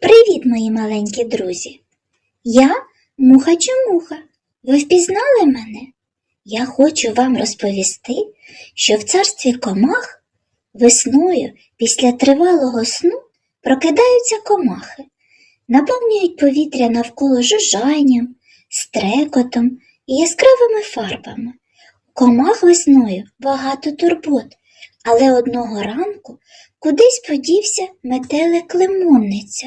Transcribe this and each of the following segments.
Привіт, мої маленькі друзі! Я муха чомуха. Ви впізнали мене? Я хочу вам розповісти, що в царстві комах весною після тривалого сну прокидаються комахи, наповнюють повітря навколо жужжанням, стрекотом і яскравими фарбами. У комах весною багато турбот, але одного ранку кудись подівся метелик лимонниця.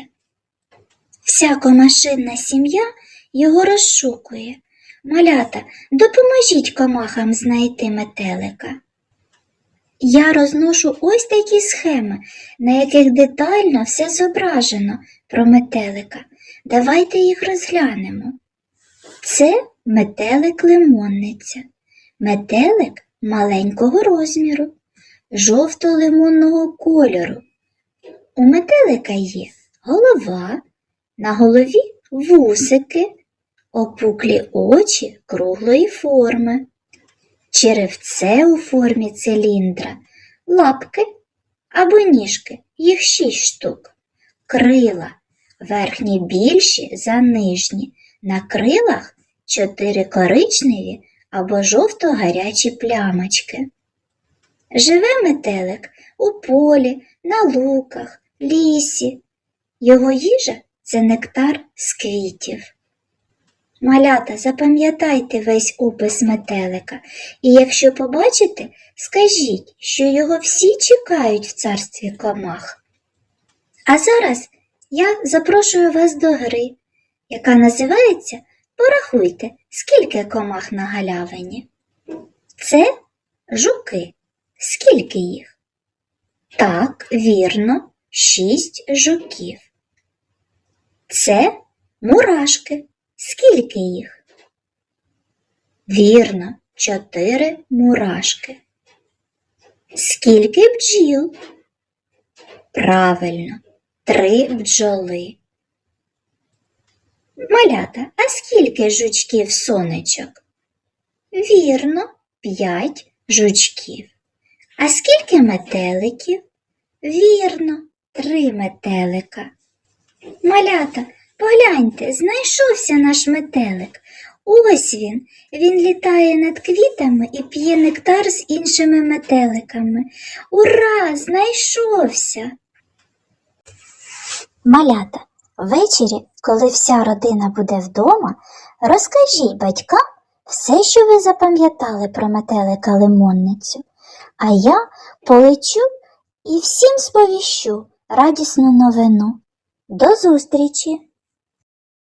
Вся комашинна сім'я його розшукує. Малята, допоможіть комахам знайти метелика. Я розношу ось такі схеми, на яких детально все зображено про метелика. Давайте їх розглянемо. Це метелик лимонниця, метелик маленького розміру, жовто-лимонного кольору. У метелика є голова, на голові вусики, опуклі очі круглої форми, черевце у формі циліндра, лапки або ніжки, їх шість штук, крила, верхні більші за нижні, на крилах чотири коричневі або жовто-гарячі плямочки. Живе метелик у полі, на луках, лісі. Його їжа це нектар з квітів. Малята, запам'ятайте весь опис метелика, і якщо побачите, скажіть, що його всі чекають в царстві комах. А зараз я запрошую вас до гри, яка називається Порахуйте, скільки комах на галявині. Це жуки. Скільки їх? Так, вірно, шість жуків. Це мурашки. Скільки їх? Вірно, чотири мурашки. Скільки бджіл? Правильно, три бджоли. Малята, а скільки жучків сонечок? Вірно, п'ять жучків. А скільки метеликів? Вірно, три метелика. Малята, погляньте, знайшовся наш метелик. Ось він. Він літає над квітами і п'є нектар з іншими метеликами. Ура! Знайшовся. Малята, ввечері, коли вся родина буде вдома, розкажіть батькам все, що ви запам'ятали про метелика лимонницю. А я полечу і всім сповіщу радісну новину. До зустрічі!